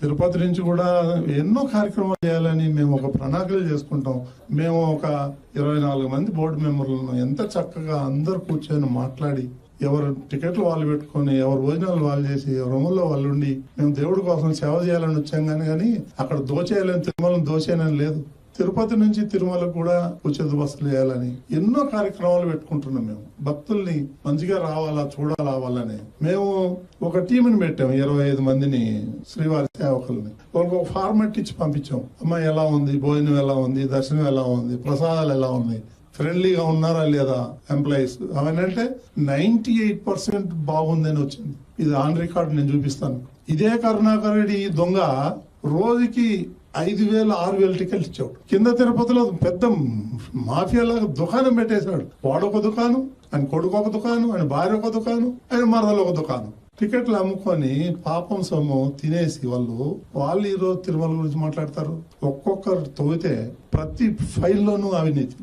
తిరుపతి నుంచి కూడా ఎన్నో కార్యక్రమాలు చేయాలని మేము ఒక ప్రణాళికలు చేసుకుంటాం. మేము ఒక ఇరవై నాలుగు మంది బోర్డు మెంబర్లను ఎంత చక్కగా అందరు కూర్చొని మాట్లాడి ఎవరు టికెట్లు వాళ్ళు పెట్టుకొని ఎవరు భోజనాలు వాళ్ళు చేసి రూముల్లో వాళ్ళు ఉండి మేము దేవుడి కోసం సేవ చేయాలని వచ్చాం కానీ కానీ అక్కడ దోచేయాలని తిరుమలను దోచేయాలని లేదు. తిరుపతి నుంచి తిరుమలకు కూడా ఉచిత బస్సులు వేయాలని ఎన్నో కార్యక్రమాలు పెట్టుకుంటున్నాం మేము. భక్తుల్ని మంచిగా రావాలా చూడాలా వాళ్ళని. మేము ఒక టీంని పెట్టాం ఇరవై ఐదు మందిని శ్రీవారి సేవకుల్ని. వాళ్ళకి ఒక ఫార్మాట్ ఇచ్చి పంపించాం. అమ్మ ఎలా ఉంది? భోజనం ఎలా ఉంది? దర్శనం ఎలా ఉంది? ప్రసాదాలు ఎలా ఉన్నాయి? ఫ్రెండ్లీగా ఉన్నారా లేదా ఎంప్లాయీస్? అవన్నీ అంటే నైన్టీ ఎయిట్ పర్సెంట్ బాగుందని వచ్చింది. ఇది ఆన్ రికార్డ్ నేను చూపిస్తాను. ఇదే కరుణాకర్ రెడ్డి ఈ దొంగ రోజుకి ఐదు వేలు ఆరు వేలు టికెట్లు ఇచ్చాడు. కింద తిరుపతిలో పెద్ద మాఫియాలాగా దుకాణం పెట్టేశాడు. వాడొక దుకాణం ఆయన కొడుకు ఒక దుకాణం ఆయన భార్య ఒక దుకాణం ఆయన మరదలు ఒక దుకాణం. టికెట్లు అమ్ముకొని పాపం సొమ్ము తినేసి వాళ్ళు వాళ్ళు ఈరోజు తిరుమల గురించి మాట్లాడతారు. ఒక్కొక్కరు తవ్వితే ప్రతి ఫైల్లోనూ అవినీతి.